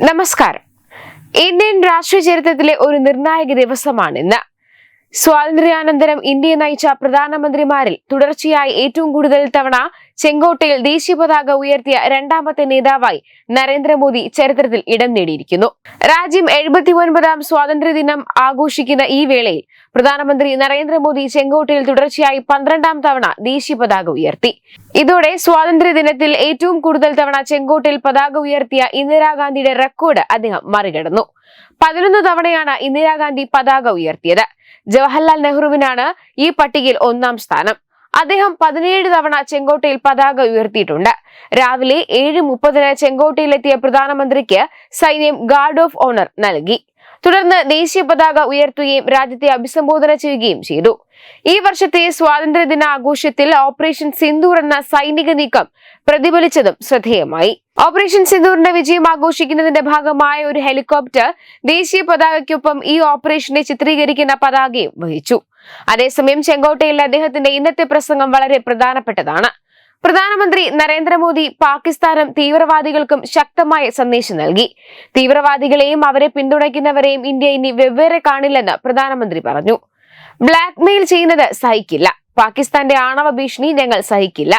നമസ്കാരം. ഇന്ത്യൻ രാഷ്ട്രീയ ചരിത്രത്തിലെ ഒരു നിർണായക ദിവസമാണ് ഇന്ന് സ്വാതന്ത്ര്യാനന്തരം ഇന്ത്യയെ നയിച്ച പ്രധാനമന്ത്രിമാരിൽ തുടർച്ചയായി ഏറ്റവും കൂടുതൽ തവണ ചെങ്കോട്ടയിൽ ദേശീയ പതാക ഉയർത്തിയ രണ്ടാമത്തെ നേതാവായി നരേന്ദ്രമോദി ചരിത്രത്തിൽ ഇടം നേടിയിരിക്കുന്നു. രാജ്യം എഴുപത്തി ഒൻപതാം സ്വാതന്ത്ര്യദിനം ആഘോഷിക്കുന്ന ഈ വേളയിൽ പ്രധാനമന്ത്രി നരേന്ദ്രമോദി ചെങ്കോട്ടയിൽ തുടർച്ചയായി പന്ത്രണ്ടാം തവണ ദേശീയ പതാക ഉയർത്തി. ഇതോടെ സ്വാതന്ത്ര്യദിനത്തിൽ ഏറ്റവും കൂടുതൽ തവണ ചെങ്കോട്ടയിൽ പതാക ഉയർത്തിയ ഇന്ദിരാഗാന്ധിയുടെ റെക്കോർഡ് അദ്ദേഹം മറികടന്നു. പതിനൊന്ന് തവണയാണ് ഇന്ദിരാഗാന്ധി പതാക ഉയർത്തിയത്. ജവഹർലാൽ നെഹ്റുവിനാണ് ഈ പട്ടികയിൽ ഒന്നാം സ്ഥാനം. അദ്ദേഹം പതിനേഴ് തവണ ചെങ്കോട്ടയിൽ പതാക ഉയർത്തിയിട്ടുണ്ട്. രാവിലെ ഏഴ് മുപ്പതിന് ചെങ്കോട്ടയിലെത്തിയ പ്രധാനമന്ത്രിക്ക് സൈന്യം ഗാർഡ് ഓഫ് ഓണർ നൽകി. തുടർന്ന് ദേശീയ പതാക ഉയർത്തുകയും രാജ്യത്തെ അഭിസംബോധന ചെയ്യുകയും ചെയ്തു. ഈ വർഷത്തെ സ്വാതന്ത്ര്യദിന ആഘോഷത്തിൽ ഓപ്പറേഷൻ സിന്ദൂർ എന്ന സൈനിക നീക്കം പ്രതിഫലിച്ചതും ശ്രദ്ധേയമായി. ഓപ്പറേഷൻ സിന്ദൂറിന്റെ വിജയം ആഘോഷിക്കുന്നതിന്റെ ഭാഗമായ ഒരു ഹെലികോപ്റ്റർ ദേശീയ പതാകയ്ക്കൊപ്പം ഈ ഓപ്പറേഷനെ ചിത്രീകരിക്കുന്ന പതാകയും വഹിച്ചു. അതേസമയം ചെങ്കോട്ടയിൽ അദ്ദേഹത്തിന്റെ ഇന്നത്തെ പ്രസംഗം വളരെ പ്രധാനപ്പെട്ടതാണ്. പ്രധാനമന്ത്രി നരേന്ദ്രമോദി പാകിസ്ഥാനും തീവ്രവാദികൾക്കും ശക്തമായ സന്ദേശം നൽകി. തീവ്രവാദികളെയും അവരെ പിന്തുണയ്ക്കുന്നവരെയും ഇന്ത്യ ഇനി വെവ്വേറെ കാണില്ലെന്ന് പ്രധാനമന്ത്രി പറഞ്ഞു. ബ്ലാക്ക്മെയിൽ ചെയ്യുന്നത് സഹിക്കില്ല. പാകിസ്ഥാന്റെ ആണവ ഭീഷണി ഞങ്ങൾ സഹിക്കില്ല.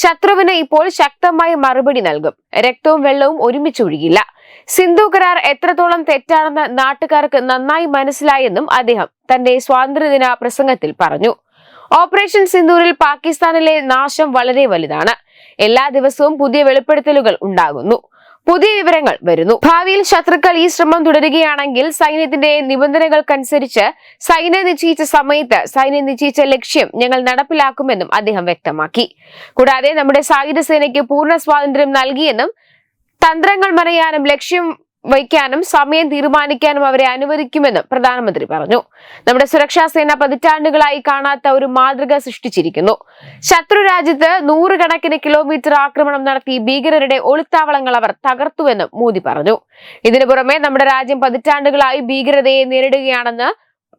ശത്രുവിന് ഇപ്പോൾ ശക്തമായി മറുപടി നൽകും. രക്തവും വെള്ളവും ഒരുമിച്ച് ഒഴുകില്ല. സിന്ധു കരാർ എത്രത്തോളം തെറ്റാണെന്ന് നാട്ടുകാർക്ക് നന്നായി മനസ്സിലായെന്നും അദ്ദേഹം തന്റെ സ്വാതന്ത്ര്യദിന പ്രസംഗത്തിൽ പറഞ്ഞു. ഓപ്പറേഷൻ സിന്ധൂരിൽ പാകിസ്ഥാനിലെ നാശം വളരെ വലുതാണ്. എല്ലാ ദിവസവും പുതിയ വെളിപ്പെടുത്തലുകൾ ഉണ്ടാകുന്നു. പുതിയ വിവരങ്ങൾ വരുന്നു. ഭാവിയിൽ ശത്രുക്കൾ ഈ ശ്രമം തുടരുകയാണെങ്കിൽ സൈന്യത്തിന്റെ നിബന്ധനകൾക്കനുസരിച്ച് സൈന്യം നിശ്ചയിച്ച സമയത്ത് സൈന്യം നിശ്ചയിച്ച ലക്ഷ്യം ഞങ്ങൾ നടപ്പിലാക്കുമെന്നും അദ്ദേഹം വ്യക്തമാക്കി. കൂടാതെ നമ്മുടെ സായുധ സേനയ്ക്ക് പൂർണ സ്വാതന്ത്ര്യം നൽകിയെന്നും തന്ത്രങ്ങൾ മറയാനും ലക്ഷ്യം വയ്ക്കാനും സമയം തീരുമാനിക്കാനും അവരെ അനുവദിക്കുമെന്നും പ്രധാനമന്ത്രി പറഞ്ഞു. നമ്മുടെ സുരക്ഷാ സേന പതിറ്റാണ്ടുകളായി കാണാത്ത ഒരു മാതൃക സൃഷ്ടിച്ചിരിക്കുന്നു. ശത്രു രാജ്യത്ത് നൂറുകണക്കിന് കിലോമീറ്റർ ആക്രമണം നടത്തി ഭീകരരുടെ ഒളിത്താവളങ്ങൾ അവർ തകർത്തുവെന്നും മോദി പറഞ്ഞു. ഇതിനു പുറമെ നമ്മുടെ രാജ്യം പതിറ്റാണ്ടുകളായി ഭീകരതയെ നേരിടുകയാണെന്ന്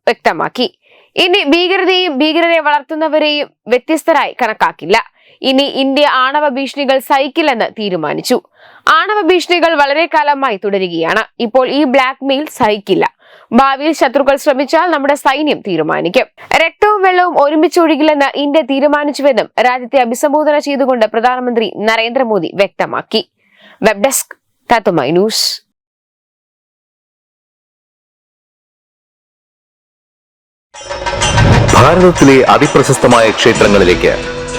വ്യക്തമാക്കി. ഇനി ഭീകരതയും ഭീകരരെ വളർത്തുന്നവരെയും വ്യത്യസ്തരായി കണക്കാക്കില്ല. ഇനി ഇന്ത്യ ആണവ ഭീഷണികൾ സഹിക്കില്ലെന്ന് തീരുമാനിച്ചു. ആണവ ഭീഷണികൾ വളരെ കാലമായി തുടരുകയാണ്. ഇപ്പോൾ ഈ ബ്ലാക്ക് മെയിൽ സഹിക്കില്ല. ഭാവിയിൽ ശത്രുക്കൾ ശ്രമിച്ചാൽ നമ്മുടെ സൈന്യം തീരുമാനിക്കും. രക്തവും വെള്ളവും ഒരുമിച്ചൊഴുകില്ലെന്ന് ഇന്ത്യ തീരുമാനിച്ചുവെന്നും രാജ്യത്തെ അഭിസംബോധന ചെയ്തുകൊണ്ട് പ്രധാനമന്ത്രി നരേന്ദ്രമോദി വ്യക്തമാക്കി. വെബ് ഡെസ്ക് ന്യൂസ് ഭാരതത്തിലെ ക്ഷേത്രങ്ങളിലേക്ക്